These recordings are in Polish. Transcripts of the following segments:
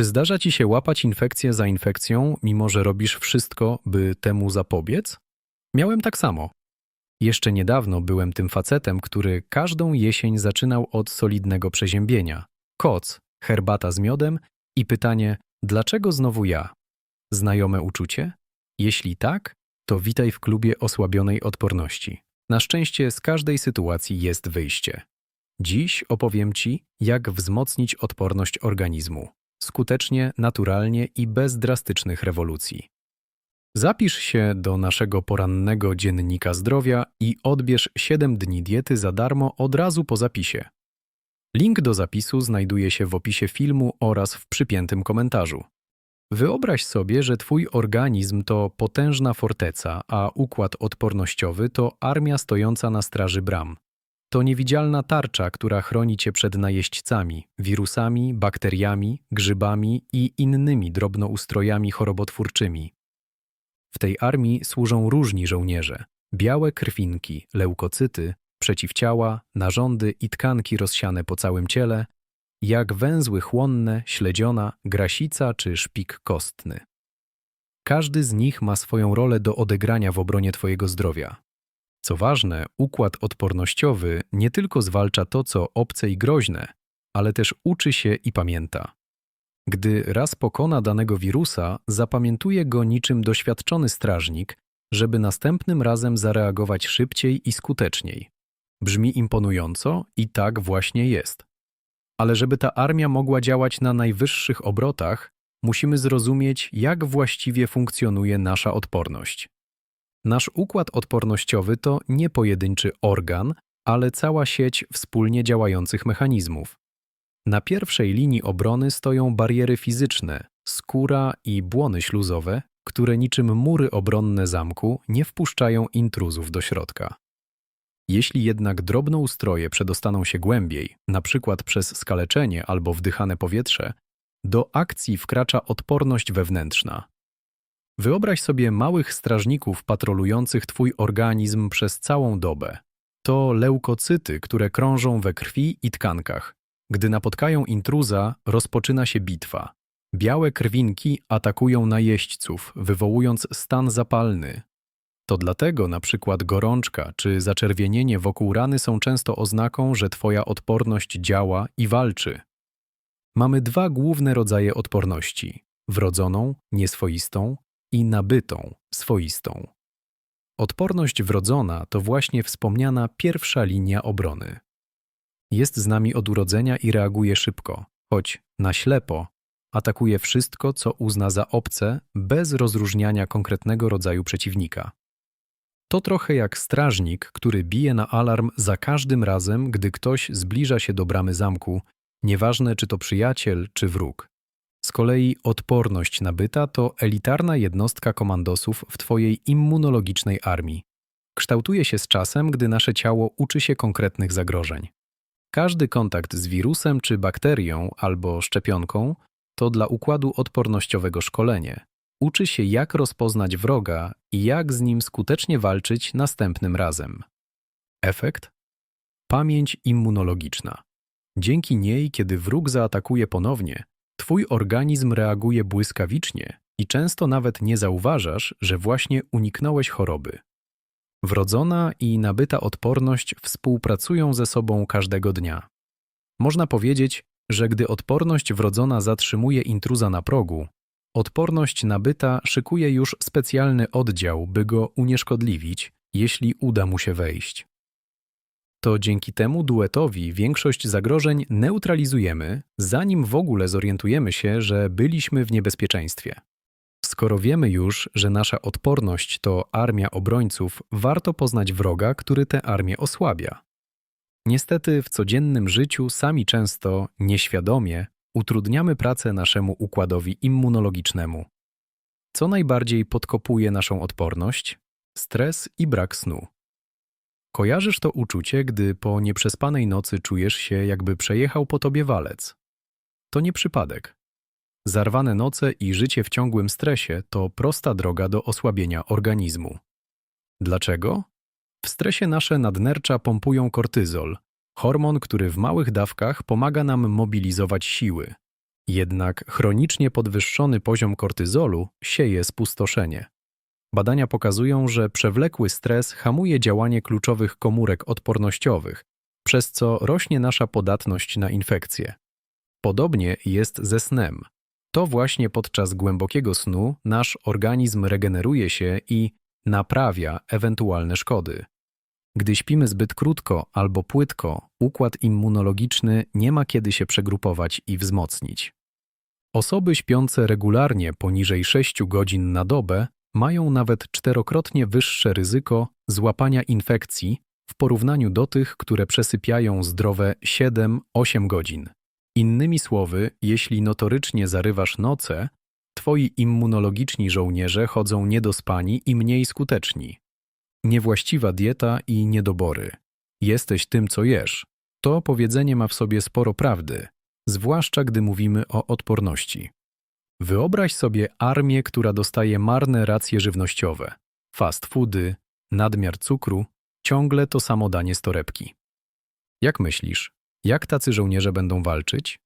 Czy zdarza ci się łapać infekcję za infekcją, mimo że robisz wszystko, by temu zapobiec? Miałem tak samo. Jeszcze niedawno byłem tym facetem, który każdą jesień zaczynał od solidnego przeziębienia. Koc, herbata z miodem i pytanie, dlaczego znowu ja? Znajome uczucie? Jeśli tak, to witaj w klubie osłabionej odporności. Na szczęście z każdej sytuacji jest wyjście. Dziś opowiem Ci, jak wzmocnić odporność organizmu. Skutecznie, naturalnie i bez drastycznych rewolucji. Zapisz się do naszego porannego dziennika zdrowia i odbierz 7 dni diety za darmo od razu po zapisie. Link do zapisu znajduje się w opisie filmu oraz w przypiętym komentarzu. Wyobraź sobie, że Twój organizm to potężna forteca, a układ odpornościowy to armia stojąca na straży bram. To niewidzialna tarcza, która chroni Cię przed najeźdźcami, wirusami, bakteriami, grzybami i innymi drobnoustrojami chorobotwórczymi. W tej armii służą różni żołnierze. Białe krwinki, leukocyty, przeciwciała, narządy i tkanki rozsiane po całym ciele, jak węzły chłonne, śledziona, grasica czy szpik kostny. Każdy z nich ma swoją rolę do odegrania w obronie Twojego zdrowia. Co ważne, układ odpornościowy nie tylko zwalcza to, co obce i groźne, ale też uczy się i pamięta. Gdy raz pokona danego wirusa, zapamiętuje go niczym doświadczony strażnik, żeby następnym razem zareagować szybciej i skuteczniej. Brzmi imponująco i tak właśnie jest. Ale żeby ta armia mogła działać na najwyższych obrotach, musimy zrozumieć, jak właściwie funkcjonuje nasza odporność. Nasz układ odpornościowy to nie pojedynczy organ, ale cała sieć wspólnie działających mechanizmów. Na pierwszej linii obrony stoją bariery fizyczne, skóra i błony śluzowe, które niczym mury obronne zamku nie wpuszczają intruzów do środka. Jeśli jednak drobnoustroje przedostaną się głębiej, np. przez skaleczenie albo wdychane powietrze, do akcji wkracza odporność wewnętrzna. Wyobraź sobie małych strażników patrolujących Twój organizm przez całą dobę. To leukocyty, które krążą we krwi i tkankach. Gdy napotkają intruza, rozpoczyna się bitwa. Białe krwinki atakują najeźdźców, wywołując stan zapalny. To dlatego na przykład gorączka czy zaczerwienienie wokół rany są często oznaką, że Twoja odporność działa i walczy. Mamy dwa główne rodzaje odporności: wrodzoną, nieswoistą i nabytą, swoistą. Odporność wrodzona to właśnie wspomniana pierwsza linia obrony. Jest z nami od urodzenia i reaguje szybko, choć na ślepo atakuje wszystko, co uzna za obce, bez rozróżniania konkretnego rodzaju przeciwnika. To trochę jak strażnik, który bije na alarm za każdym razem, gdy ktoś zbliża się do bramy zamku, nieważne czy to przyjaciel, czy wróg. Z kolei odporność nabyta to elitarna jednostka komandosów w Twojej immunologicznej armii. Kształtuje się z czasem, gdy nasze ciało uczy się konkretnych zagrożeń. Każdy kontakt z wirusem czy bakterią albo szczepionką to dla układu odpornościowego szkolenie. Uczy się, jak rozpoznać wroga i jak z nim skutecznie walczyć następnym razem. Efekt? Pamięć immunologiczna. Dzięki niej, kiedy wróg zaatakuje ponownie, Twój organizm reaguje błyskawicznie i często nawet nie zauważasz, że właśnie uniknąłeś choroby. Wrodzona i nabyta odporność współpracują ze sobą każdego dnia. Można powiedzieć, że gdy odporność wrodzona zatrzymuje intruza na progu, odporność nabyta szykuje już specjalny oddział, by go unieszkodliwić, jeśli uda mu się wejść. To dzięki temu duetowi większość zagrożeń neutralizujemy, zanim w ogóle zorientujemy się, że byliśmy w niebezpieczeństwie. Skoro wiemy już, że nasza odporność to armia obrońców, warto poznać wroga, który tę armię osłabia. Niestety w codziennym życiu sami często, nieświadomie, utrudniamy pracę naszemu układowi immunologicznemu. Co najbardziej podkopuje naszą odporność? Stres i brak snu. Kojarzysz to uczucie, gdy po nieprzespanej nocy czujesz się, jakby przejechał po tobie walec. To nie przypadek. Zarwane noce i życie w ciągłym stresie to prosta droga do osłabienia organizmu. Dlaczego? W stresie nasze nadnercza pompują kortyzol, hormon, który w małych dawkach pomaga nam mobilizować siły. Jednak chronicznie podwyższony poziom kortyzolu sieje spustoszenie. Badania pokazują, że przewlekły stres hamuje działanie kluczowych komórek odpornościowych, przez co rośnie nasza podatność na infekcje. Podobnie jest ze snem. To właśnie podczas głębokiego snu nasz organizm regeneruje się i naprawia ewentualne szkody. Gdy śpimy zbyt krótko albo płytko, układ immunologiczny nie ma kiedy się przegrupować i wzmocnić. Osoby śpiące regularnie poniżej 6 godzin na dobę mają nawet czterokrotnie wyższe ryzyko złapania infekcji w porównaniu do tych, które przesypiają zdrowe 7-8 godzin. Innymi słowy, jeśli notorycznie zarywasz noce, twoi immunologiczni żołnierze chodzą niedospani i mniej skuteczni. Niewłaściwa dieta i niedobory. Jesteś tym, co jesz. To powiedzenie ma w sobie sporo prawdy, zwłaszcza gdy mówimy o odporności. Wyobraź sobie armię, która dostaje marne racje żywnościowe, fast foody, nadmiar cukru, ciągle to samo danie z torebki. Jak myślisz, jak tacy żołnierze będą walczyć?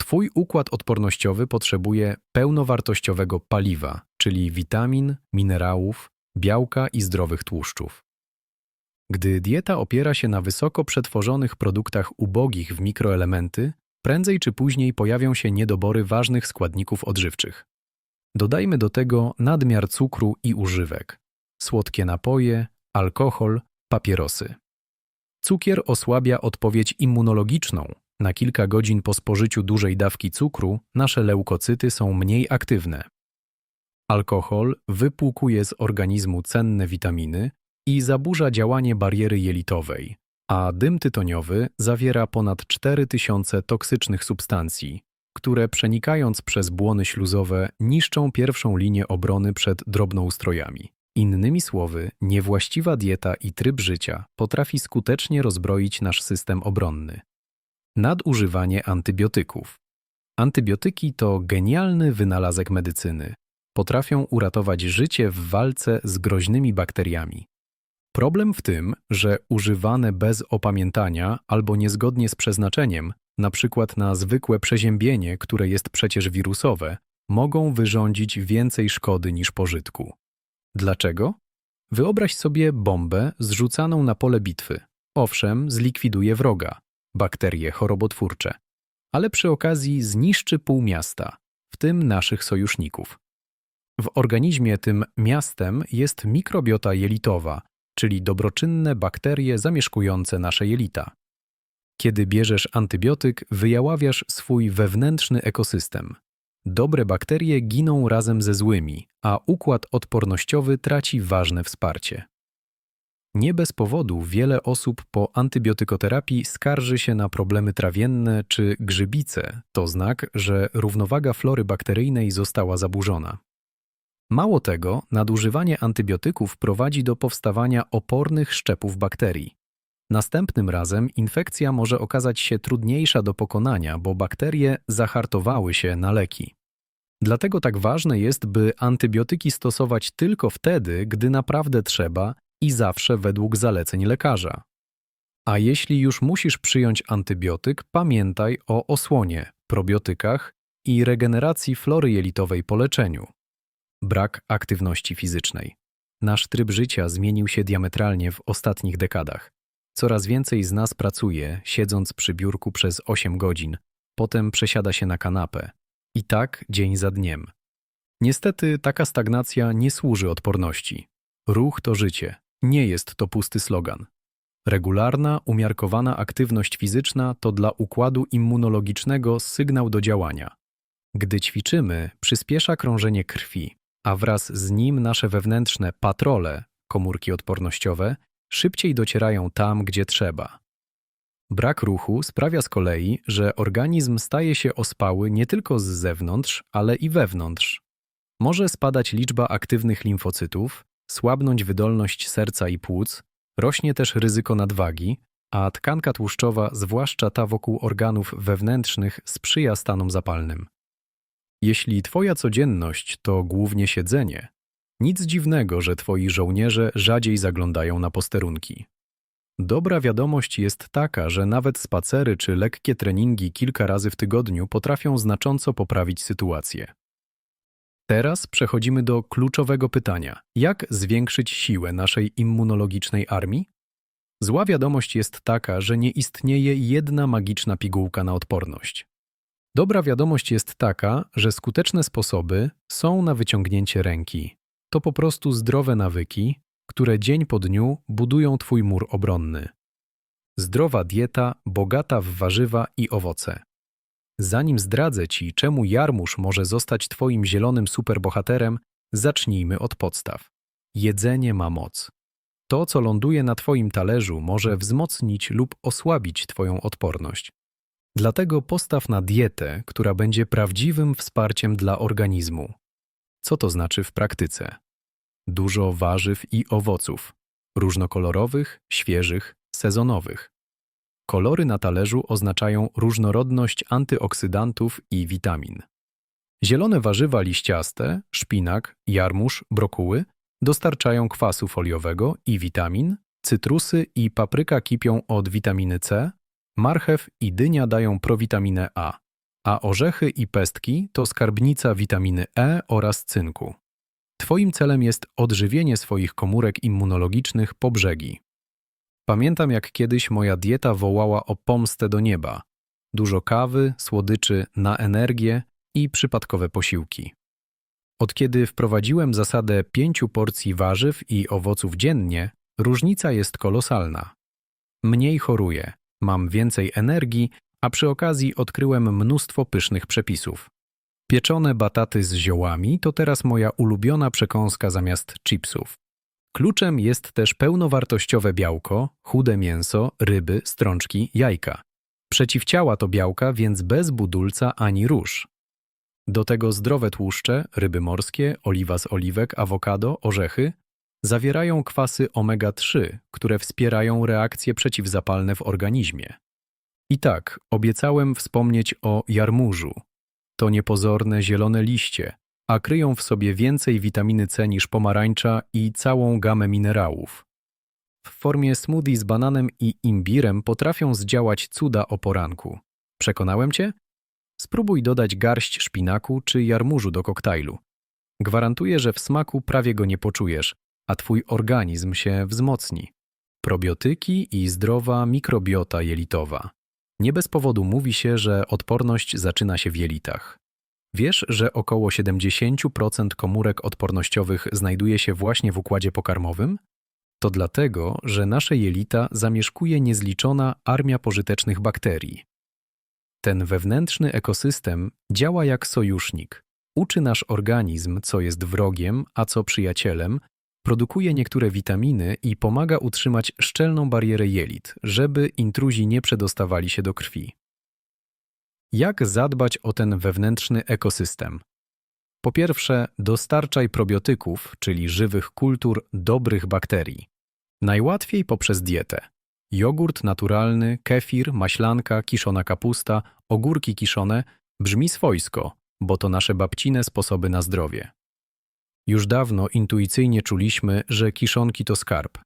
Twój układ odpornościowy potrzebuje pełnowartościowego paliwa, czyli witamin, minerałów, białka i zdrowych tłuszczów. Gdy dieta opiera się na wysoko przetworzonych produktach ubogich w mikroelementy, prędzej czy później pojawią się niedobory ważnych składników odżywczych. Dodajmy do tego nadmiar cukru i używek, słodkie napoje, alkohol, papierosy. Cukier osłabia odpowiedź immunologiczną. Na kilka godzin po spożyciu dużej dawki cukru nasze leukocyty są mniej aktywne. Alkohol wypłukuje z organizmu cenne witaminy i zaburza działanie bariery jelitowej, a dym tytoniowy zawiera ponad 4000 toksycznych substancji, które przenikając przez błony śluzowe niszczą pierwszą linię obrony przed drobnoustrojami. Innymi słowy, niewłaściwa dieta i tryb życia potrafi skutecznie rozbroić nasz system obronny. Nadużywanie antybiotyków. Antybiotyki to genialny wynalazek medycyny. Potrafią uratować życie w walce z groźnymi bakteriami. Problem w tym, że używane bez opamiętania albo niezgodnie z przeznaczeniem, na przykład na zwykłe przeziębienie, które jest przecież wirusowe, mogą wyrządzić więcej szkody niż pożytku. Dlaczego? Wyobraź sobie bombę zrzucaną na pole bitwy. Owszem, zlikwiduje wroga, bakterie chorobotwórcze, ale przy okazji zniszczy pół miasta, w tym naszych sojuszników. W organizmie tym miastem jest mikrobiota jelitowa, czyli dobroczynne bakterie zamieszkujące nasze jelita. Kiedy bierzesz antybiotyk, wyjaławiasz swój wewnętrzny ekosystem. Dobre bakterie giną razem ze złymi, a układ odpornościowy traci ważne wsparcie. Nie bez powodu wiele osób po antybiotykoterapii skarży się na problemy trawienne czy grzybice. To znak, że równowaga flory bakteryjnej została zaburzona. Mało tego, nadużywanie antybiotyków prowadzi do powstawania opornych szczepów bakterii. Następnym razem infekcja może okazać się trudniejsza do pokonania, bo bakterie zahartowały się na leki. Dlatego tak ważne jest, by antybiotyki stosować tylko wtedy, gdy naprawdę trzeba i zawsze według zaleceń lekarza. A jeśli już musisz przyjąć antybiotyk, pamiętaj o osłonie, probiotykach i regeneracji flory jelitowej po leczeniu. Brak aktywności fizycznej. Nasz tryb życia zmienił się diametralnie w ostatnich dekadach. Coraz więcej z nas pracuje, siedząc przy biurku przez 8 godzin, potem przesiada się na kanapę. I tak dzień za dniem. Niestety taka stagnacja nie służy odporności. Ruch to życie, nie jest to pusty slogan. Regularna, umiarkowana aktywność fizyczna to dla układu immunologicznego sygnał do działania. Gdy ćwiczymy, przyspiesza krążenie krwi, a wraz z nim nasze wewnętrzne patrole, komórki odpornościowe, szybciej docierają tam, gdzie trzeba. Brak ruchu sprawia z kolei, że organizm staje się ospały nie tylko z zewnątrz, ale i wewnątrz. Może spadać liczba aktywnych limfocytów, słabnąć wydolność serca i płuc, rośnie też ryzyko nadwagi, a tkanka tłuszczowa, zwłaszcza ta wokół organów wewnętrznych, sprzyja stanom zapalnym. Jeśli Twoja codzienność to głównie siedzenie, nic dziwnego, że Twoi żołnierze rzadziej zaglądają na posterunki. Dobra wiadomość jest taka, że nawet spacery czy lekkie treningi kilka razy w tygodniu potrafią znacząco poprawić sytuację. Teraz przechodzimy do kluczowego pytania: jak zwiększyć siłę naszej immunologicznej armii? Zła wiadomość jest taka, że nie istnieje jedna magiczna pigułka na odporność. Dobra wiadomość jest taka, że skuteczne sposoby są na wyciągnięcie ręki. To po prostu zdrowe nawyki, które dzień po dniu budują Twój mur obronny. Zdrowa dieta, bogata w warzywa i owoce. Zanim zdradzę Ci, czemu jarmuż może zostać Twoim zielonym superbohaterem, zacznijmy od podstaw. Jedzenie ma moc. To, co ląduje na Twoim talerzu, może wzmocnić lub osłabić Twoją odporność. Dlatego postaw na dietę, która będzie prawdziwym wsparciem dla organizmu. Co to znaczy w praktyce? Dużo warzyw i owoców, różnokolorowych, świeżych, sezonowych. Kolory na talerzu oznaczają różnorodność antyoksydantów i witamin. Zielone warzywa liściaste, szpinak, jarmuż, brokuły dostarczają kwasu foliowego i witamin, cytrusy i papryka kipią od witaminy C, marchew i dynia dają prowitaminę A, a orzechy i pestki to skarbnica witaminy E oraz cynku. Twoim celem jest odżywienie swoich komórek immunologicznych po brzegi. Pamiętam, jak kiedyś moja dieta wołała o pomstę do nieba. Dużo kawy, słodyczy na energię i przypadkowe posiłki. Od kiedy wprowadziłem zasadę pięciu porcji warzyw i owoców dziennie, różnica jest kolosalna. Mniej choruję, mam więcej energii, a przy okazji odkryłem mnóstwo pysznych przepisów. Pieczone bataty z ziołami to teraz moja ulubiona przekąska zamiast chipsów. Kluczem jest też pełnowartościowe białko, chude mięso, ryby, strączki, jajka. Przeciwciała to białka, więc bez budulca ani róż. Do tego zdrowe tłuszcze, ryby morskie, oliwa z oliwek, awokado, orzechy zawierają kwasy omega-3, które wspierają reakcje przeciwzapalne w organizmie. I tak, obiecałem wspomnieć o jarmużu. To niepozorne zielone liście, a kryją w sobie więcej witaminy C niż pomarańcza i całą gamę minerałów. W formie smoothie z bananem i imbirem potrafią zdziałać cuda o poranku. Przekonałem cię? Spróbuj dodać garść szpinaku czy jarmużu do koktajlu. Gwarantuję, że w smaku prawie go nie poczujesz, a twój organizm się wzmocni. Probiotyki i zdrowa mikrobiota jelitowa. Nie bez powodu mówi się, że odporność zaczyna się w jelitach. Wiesz, że około 70% komórek odpornościowych znajduje się właśnie w układzie pokarmowym? To dlatego, że nasze jelita zamieszkuje niezliczona armia pożytecznych bakterii. Ten wewnętrzny ekosystem działa jak sojusznik. Uczy nasz organizm, co jest wrogiem, a co przyjacielem, produkuje niektóre witaminy i pomaga utrzymać szczelną barierę jelit, żeby intruzi nie przedostawali się do krwi. Jak zadbać o ten wewnętrzny ekosystem? Po pierwsze, dostarczaj probiotyków, czyli żywych kultur dobrych bakterii. Najłatwiej poprzez dietę. Jogurt naturalny, kefir, maślanka, kiszona kapusta, ogórki kiszone brzmi swojsko, bo to nasze babcine sposoby na zdrowie. Już dawno intuicyjnie czuliśmy, że kiszonki to skarb.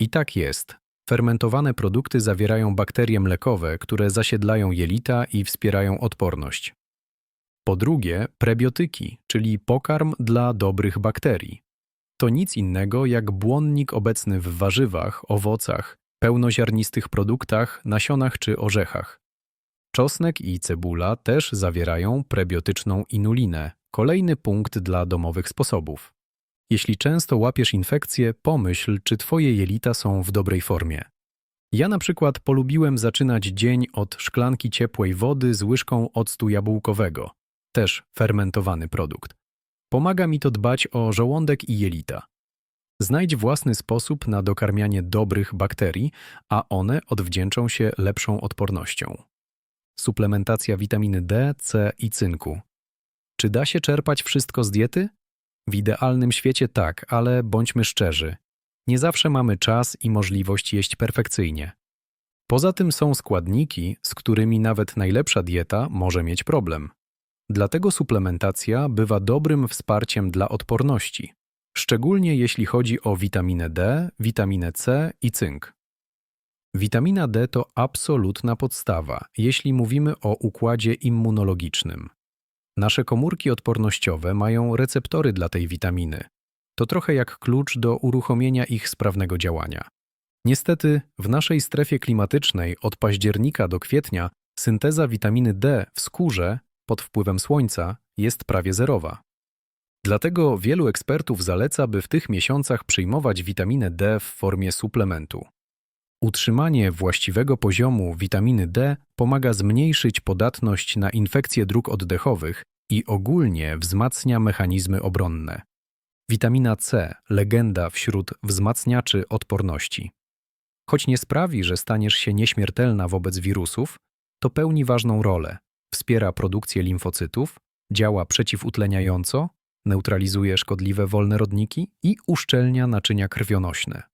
I tak jest. Fermentowane produkty zawierają bakterie mlekowe, które zasiedlają jelita i wspierają odporność. Po drugie, prebiotyki, czyli pokarm dla dobrych bakterii. To nic innego jak błonnik obecny w warzywach, owocach, pełnoziarnistych produktach, nasionach czy orzechach. Czosnek i cebula też zawierają prebiotyczną inulinę, kolejny punkt dla domowych sposobów. Jeśli często łapiesz infekcje, pomyśl, czy twoje jelita są w dobrej formie. Ja na przykład polubiłem zaczynać dzień od szklanki ciepłej wody z łyżką octu jabłkowego, też fermentowany produkt. Pomaga mi to dbać o żołądek i jelita. Znajdź własny sposób na dokarmianie dobrych bakterii, a one odwdzięczą się lepszą odpornością. Suplementacja witaminy D, C i cynku. Czy da się czerpać wszystko z diety? W idealnym świecie tak, ale bądźmy szczerzy. Nie zawsze mamy czas i możliwość jeść perfekcyjnie. Poza tym są składniki, z którymi nawet najlepsza dieta może mieć problem. Dlatego suplementacja bywa dobrym wsparciem dla odporności, szczególnie jeśli chodzi o witaminę D, witaminę C i cynk. Witamina D to absolutna podstawa, jeśli mówimy o układzie immunologicznym. Nasze komórki odpornościowe mają receptory dla tej witaminy. To trochę jak klucz do uruchomienia ich sprawnego działania. Niestety, w naszej strefie klimatycznej od października do kwietnia synteza witaminy D w skórze pod wpływem słońca jest prawie zerowa. Dlatego wielu ekspertów zaleca, by w tych miesiącach przyjmować witaminę D w formie suplementu. Utrzymanie właściwego poziomu witaminy D pomaga zmniejszyć podatność na infekcje dróg oddechowych i ogólnie wzmacnia mechanizmy obronne. Witamina C legenda wśród wzmacniaczy odporności. Choć nie sprawi, że staniesz się nieśmiertelna wobec wirusów, to pełni ważną rolę. Wspiera produkcję limfocytów, działa przeciwutleniająco, neutralizuje szkodliwe wolne rodniki i uszczelnia naczynia krwionośne.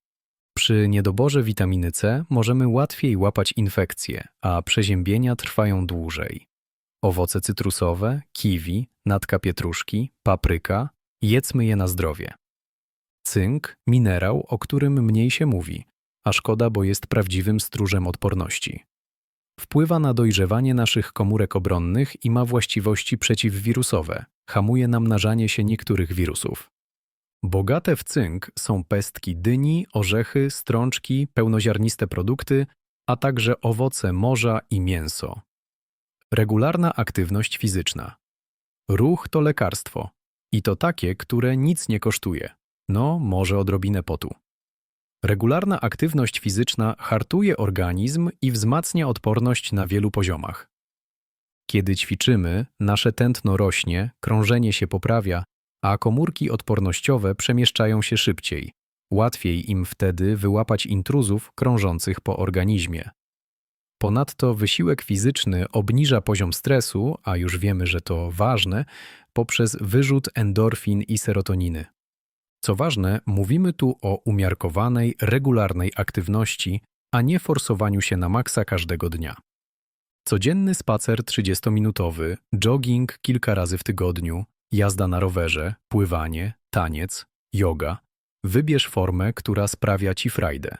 Przy niedoborze witaminy C możemy łatwiej łapać infekcje, a przeziębienia trwają dłużej. Owoce cytrusowe, kiwi, natka pietruszki, papryka jedzmy je na zdrowie. Cynk, minerał, o którym mniej się mówi, a szkoda, bo jest prawdziwym stróżem odporności. Wpływa na dojrzewanie naszych komórek obronnych i ma właściwości przeciwwirusowe, hamuje namnażanie się niektórych wirusów. Bogate w cynk są pestki dyni, orzechy, strączki, pełnoziarniste produkty, a także owoce morza i mięso. Regularna aktywność fizyczna. Ruch to lekarstwo. I to takie, które nic nie kosztuje. No, może odrobinę potu. Regularna aktywność fizyczna hartuje organizm i wzmacnia odporność na wielu poziomach. Kiedy ćwiczymy, nasze tętno rośnie, krążenie się poprawia, a komórki odpornościowe przemieszczają się szybciej. Łatwiej im wtedy wyłapać intruzów krążących po organizmie. Ponadto wysiłek fizyczny obniża poziom stresu, a już wiemy, że to ważne, poprzez wyrzut endorfin i serotoniny. Co ważne, mówimy tu o umiarkowanej, regularnej aktywności, a nie forsowaniu się na maksa każdego dnia. Codzienny spacer 30-minutowy, jogging kilka razy w tygodniu, jazda na rowerze, pływanie, taniec, yoga. Wybierz formę, która sprawia ci frajdę.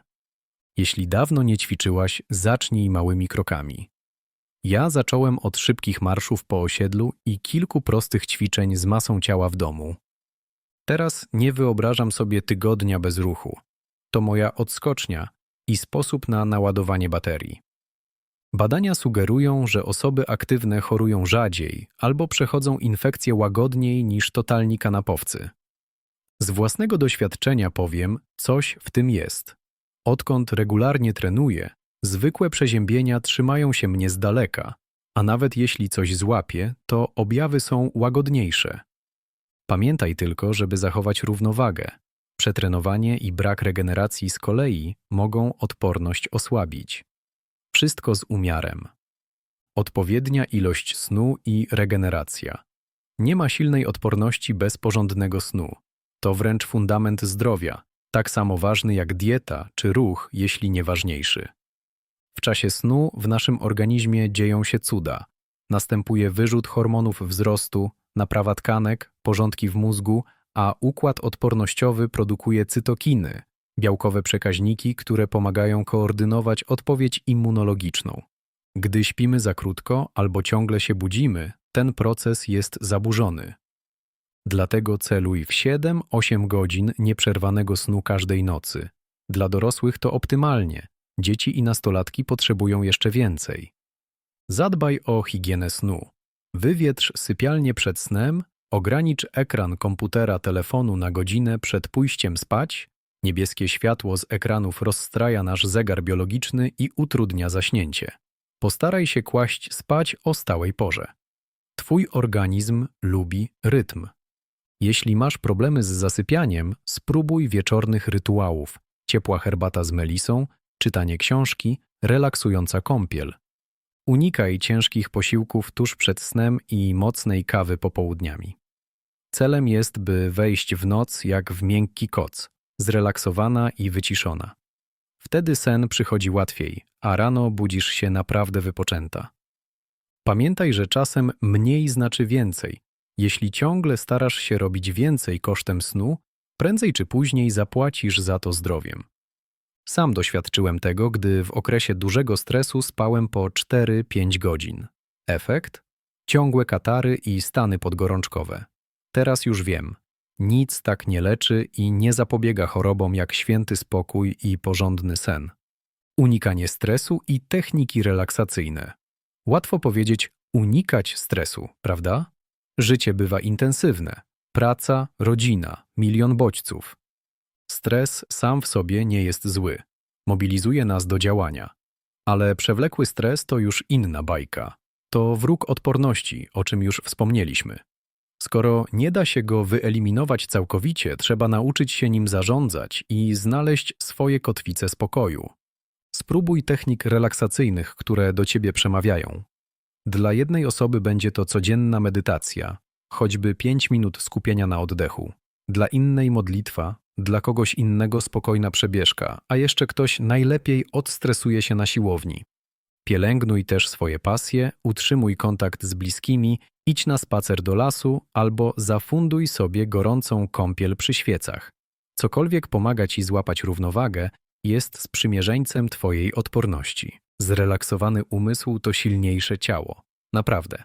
Jeśli dawno nie ćwiczyłaś, zacznij małymi krokami. Ja zacząłem od szybkich marszów po osiedlu i kilku prostych ćwiczeń z masą ciała w domu. Teraz nie wyobrażam sobie tygodnia bez ruchu. To moja odskocznia i sposób na naładowanie baterii. Badania sugerują, że osoby aktywne chorują rzadziej albo przechodzą infekcje łagodniej niż totalni kanapowcy. Z własnego doświadczenia powiem, coś w tym jest. Odkąd regularnie trenuję, zwykłe przeziębienia trzymają się mnie z daleka, a nawet jeśli coś złapię, to objawy są łagodniejsze. Pamiętaj tylko, żeby zachować równowagę. Przetrenowanie i brak regeneracji z kolei mogą odporność osłabić. Wszystko z umiarem. Odpowiednia ilość snu i regeneracja. Nie ma silnej odporności bez porządnego snu. To wręcz fundament zdrowia, tak samo ważny jak dieta czy ruch, jeśli nie ważniejszy. W czasie snu w naszym organizmie dzieją się cuda. Następuje wyrzut hormonów wzrostu, naprawa tkanek, porządki w mózgu, a układ odpornościowy produkuje cytokiny, białkowe przekaźniki, które pomagają koordynować odpowiedź immunologiczną. Gdy śpimy za krótko albo ciągle się budzimy, ten proces jest zaburzony. Dlatego celuj w 7-8 godzin nieprzerwanego snu każdej nocy. Dla dorosłych to optymalnie, dzieci i nastolatki potrzebują jeszcze więcej. Zadbaj o higienę snu. Wywietrz sypialnię przed snem, ogranicz ekran komputera telefonu na godzinę przed pójściem spać, niebieskie światło z ekranów rozstraja nasz zegar biologiczny i utrudnia zaśnięcie. Postaraj się kłaść spać o stałej porze. Twój organizm lubi rytm. Jeśli masz problemy z zasypianiem, spróbuj wieczornych rytuałów, ciepła herbata z melisą, czytanie książki, relaksująca kąpiel. Unikaj ciężkich posiłków tuż przed snem i mocnej kawy popołudniami. Celem jest, by wejść w noc jak w miękki koc, zrelaksowana i wyciszona. Wtedy sen przychodzi łatwiej, a rano budzisz się naprawdę wypoczęta. Pamiętaj, że czasem mniej znaczy więcej. Jeśli ciągle starasz się robić więcej kosztem snu, prędzej czy później zapłacisz za to zdrowiem. Sam doświadczyłem tego, gdy w okresie dużego stresu spałem po 4-5 godzin. Efekt? Ciągłe katary i stany podgorączkowe. Teraz już wiem. Nic tak nie leczy i nie zapobiega chorobom jak święty spokój i porządny sen. Unikanie stresu i techniki relaksacyjne. Łatwo powiedzieć unikać stresu, prawda? Życie bywa intensywne. Praca, rodzina, milion bodźców. Stres sam w sobie nie jest zły. Mobilizuje nas do działania. Ale przewlekły stres to już inna bajka. To wróg odporności, o czym już wspomnieliśmy. Skoro nie da się go wyeliminować całkowicie, trzeba nauczyć się nim zarządzać i znaleźć swoje kotwice spokoju. Spróbuj technik relaksacyjnych, które do ciebie przemawiają. Dla jednej osoby będzie to codzienna medytacja, choćby 5 minut skupienia na oddechu. Dla innej modlitwa, dla kogoś innego spokojna przebieżka, a jeszcze ktoś najlepiej odstresuje się na siłowni. Pielęgnuj też swoje pasje, utrzymuj kontakt z bliskimi, idź na spacer do lasu albo zafunduj sobie gorącą kąpiel przy świecach. Cokolwiek pomaga ci złapać równowagę, jest sprzymierzeńcem twojej odporności. Zrelaksowany umysł to silniejsze ciało. Naprawdę.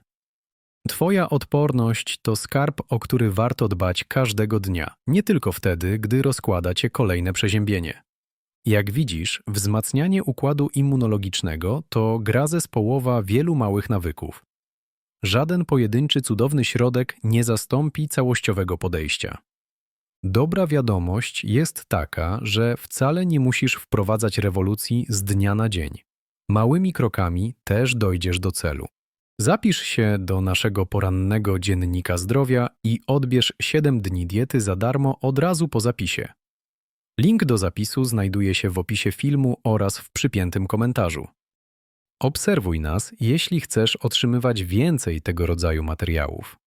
Twoja odporność to skarb, o który warto dbać każdego dnia, nie tylko wtedy, gdy rozkłada cię kolejne przeziębienie. Jak widzisz, wzmacnianie układu immunologicznego to gra zespołowa wielu małych nawyków. Żaden pojedynczy cudowny środek nie zastąpi całościowego podejścia. Dobra wiadomość jest taka, że wcale nie musisz wprowadzać rewolucji z dnia na dzień. Małymi krokami też dojdziesz do celu. Zapisz się do naszego porannego dziennika zdrowia i odbierz 7 dni diety za darmo od razu po zapisie. Link do zapisu znajduje się w opisie filmu oraz w przypiętym komentarzu. Obserwuj nas, jeśli chcesz otrzymywać więcej tego rodzaju materiałów.